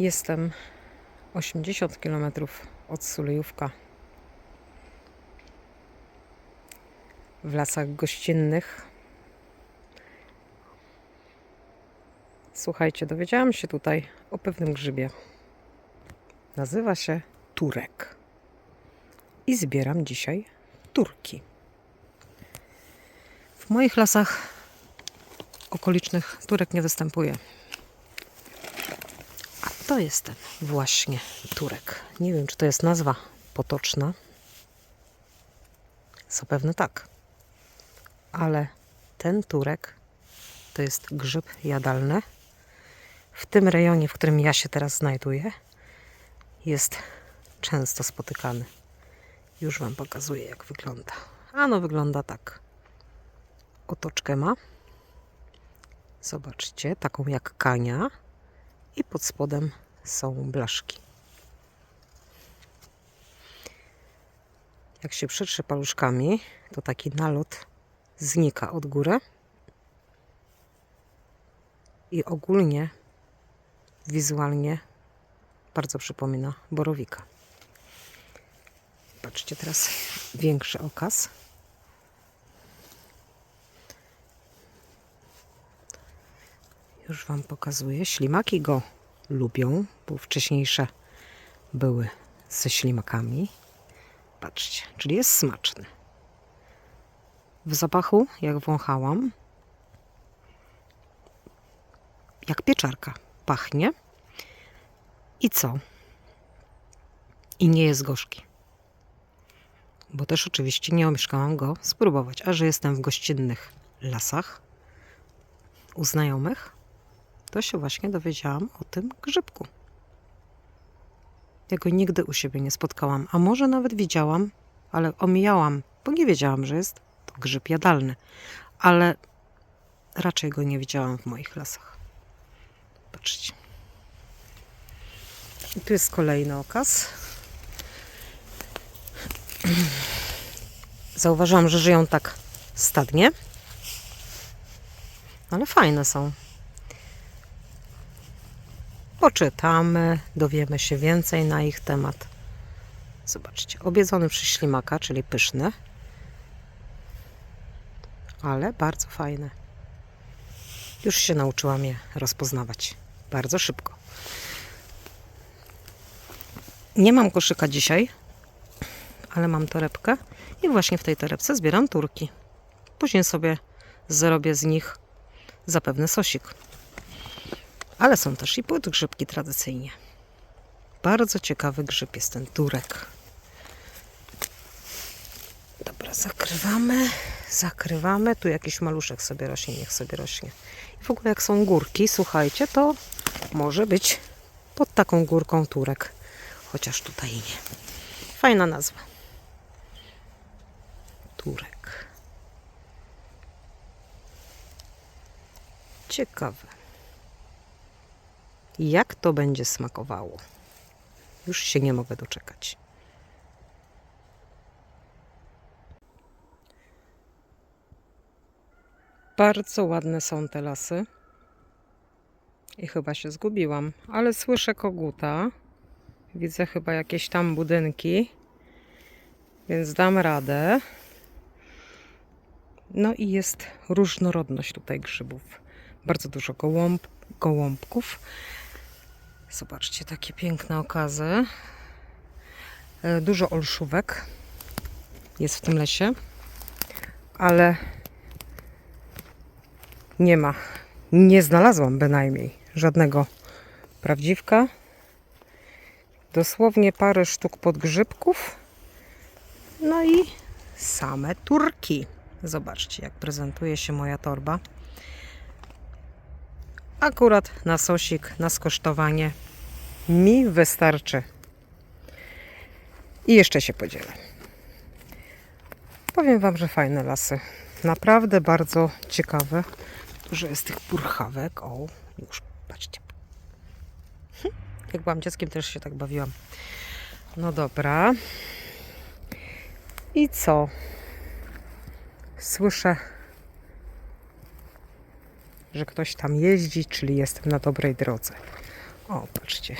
Jestem 80 km od Sulejówka. W lasach gościnnych. Słuchajcie, dowiedziałam się tutaj o pewnym grzybie. Nazywa się turek. I zbieram dzisiaj turki. W moich lasach okolicznych turek nie występuje. To jest ten właśnie turek. Nie wiem, czy to jest nazwa potoczna. Zapewne tak. Ale ten turek to jest grzyb jadalny. W tym rejonie, w którym ja się teraz znajduję, jest często spotykany. Już Wam pokazuję, jak wygląda. Ano wygląda tak. Otoczkę ma. Zobaczcie, taką jak kania. I pod spodem są blaszki. Jak się przetrze paluszkami, to taki nalot znika od góry. I ogólnie, wizualnie bardzo przypomina borowika. Patrzcie teraz większy okaz. Już Wam pokazuję. Ślimaki go lubią, bo wcześniejsze były ze ślimakami. Patrzcie, czyli jest smaczny. W zapachu, jak wąchałam, jak pieczarka pachnie. I co? I nie jest gorzki. Bo też oczywiście nie omieszkałam go spróbować. A że jestem w gościnnych lasach u znajomych, to się właśnie dowiedziałam o tym grzybku. Ja go nigdy u siebie nie spotkałam, a może nawet widziałam, ale omijałam, bo nie wiedziałam, że jest to grzyb jadalny. Ale raczej go nie widziałam w moich lasach. Patrzcie. I tu jest kolejny okaz. Zauważyłam, że żyją tak stadnie. Ale fajne są. Poczytamy, dowiemy się więcej na ich temat. Zobaczcie, obiedzony przez ślimaka, czyli pyszny, ale bardzo fajny. Już się nauczyłam je rozpoznawać bardzo szybko. Nie mam koszyka dzisiaj, ale mam torebkę i właśnie w tej torebce zbieram turki. Później sobie zrobię z nich zapewne sosik. Ale są też i płótgrzybki tradycyjnie. Bardzo ciekawy grzyb jest ten turek. Dobra, zakrywamy, zakrywamy. Tu jakiś maluszek sobie rośnie, niech sobie rośnie. I w ogóle jak są górki, słuchajcie, to może być pod taką górką turek. Chociaż tutaj nie. Fajna nazwa. Turek. Ciekawe. Jak to będzie smakowało? Już się nie mogę doczekać. Bardzo ładne są te lasy. I chyba się zgubiłam, ale słyszę koguta. Widzę chyba jakieś tam budynki, więc dam radę. No i jest różnorodność tutaj grzybów. Bardzo dużo gołąb, gołąbków. Zobaczcie, takie piękne okazy. E, Dużo olszówek jest w tym lesie, ale nie ma, nie znalazłam bynajmniej żadnego prawdziwka. Dosłownie parę sztuk podgrzybków. No i same turki. Zobaczcie, jak prezentuje się moja torba. Akurat na sosik, na skosztowanie mi wystarczy. I jeszcze się podzielę. Powiem Wam, że fajne lasy. Naprawdę bardzo ciekawe. Dużo jest tych purchawek. O, już patrzcie. Hm, Jak byłam dzieckiem, też się tak bawiłam. No dobra. I co? Słyszę, że ktoś tam jeździ, czyli jestem na dobrej drodze. O, patrzcie.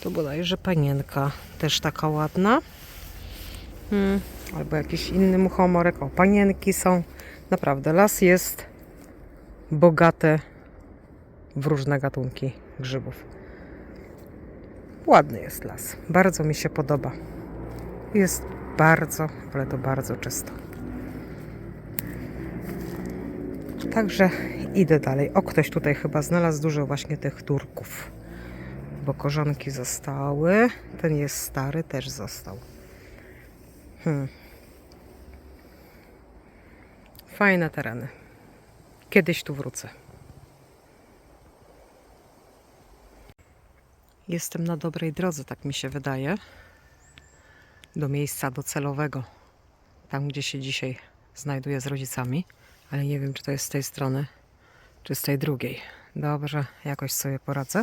Tu bodajże panienka. Też taka ładna. Hmm, albo jakiś inny muchomorek. O, panienki są. Naprawdę, las jest bogaty w różne gatunki grzybów. Ładny jest las. Bardzo mi się podoba. Jest bardzo, ale to bardzo czysto. Także idę dalej. O, ktoś tutaj chyba znalazł dużo właśnie tych turków. Bo korzonki zostały. Ten jest stary, też został. Hmm. Fajne tereny. Kiedyś tu wrócę. Jestem na dobrej drodze, tak mi się wydaje. Do miejsca docelowego. Tam, gdzie się dzisiaj znajduję z rodzicami. Ale nie wiem, czy to jest z tej strony, czy z tej drugiej. Dobrze, jakoś sobie poradzę.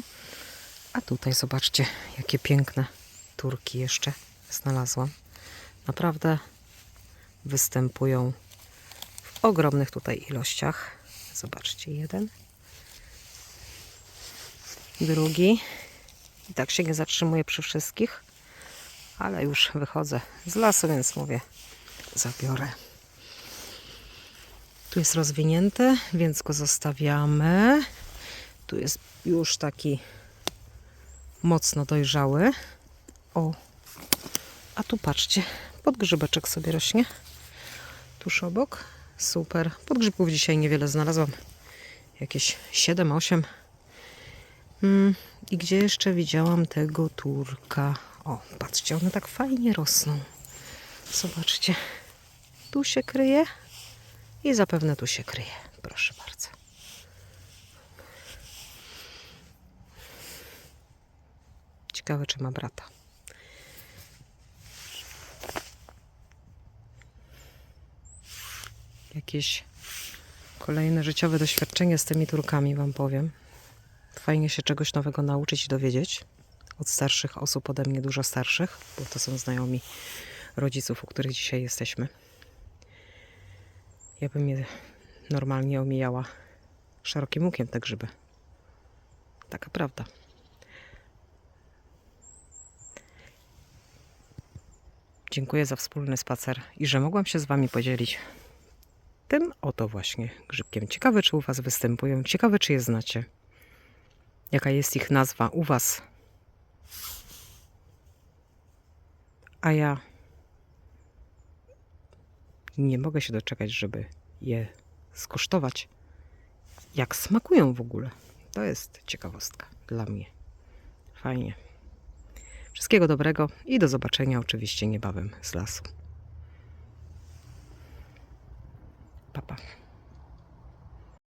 A tutaj zobaczcie, jakie piękne turki jeszcze znalazłam. Naprawdę występują w ogromnych tutaj ilościach. Zobaczcie, jeden, drugi. I tak się nie zatrzymuję przy wszystkich, ale już wychodzę z lasu, więc mówię, zabiorę. Tu jest rozwinięty, więc go zostawiamy. Tu jest już taki mocno dojrzały. O, a tu patrzcie, podgrzybeczek sobie rośnie. Tuż obok. Super. Podgrzybków dzisiaj niewiele znalazłam. Jakieś 7-8. Mm, I gdzie jeszcze widziałam tego turka? O, patrzcie, one tak fajnie rosną. Zobaczcie. Tu się kryje i zapewne tu się kryje. Proszę bardzo. Ciekawe, czy ma brata. Jakieś kolejne życiowe doświadczenie z tymi turkami, Wam powiem. Fajnie się czegoś nowego nauczyć i dowiedzieć od starszych osób, ode mnie dużo starszych, bo to są znajomi rodziców, u których dzisiaj jesteśmy. Ja bym je normalnie omijała szerokim łukiem te grzyby. Taka prawda. Dziękuję za wspólny spacer i że mogłam się z Wami podzielić tym oto właśnie grzybkiem. Ciekawe, czy u Was występują, ciekawe, czy je znacie. Jaka jest ich nazwa u Was? A ja nie mogę się doczekać, żeby je skosztować. Jak smakują w ogóle? To jest ciekawostka dla mnie. Fajnie. Wszystkiego dobrego i do zobaczenia oczywiście niebawem z lasu. Pa, pa.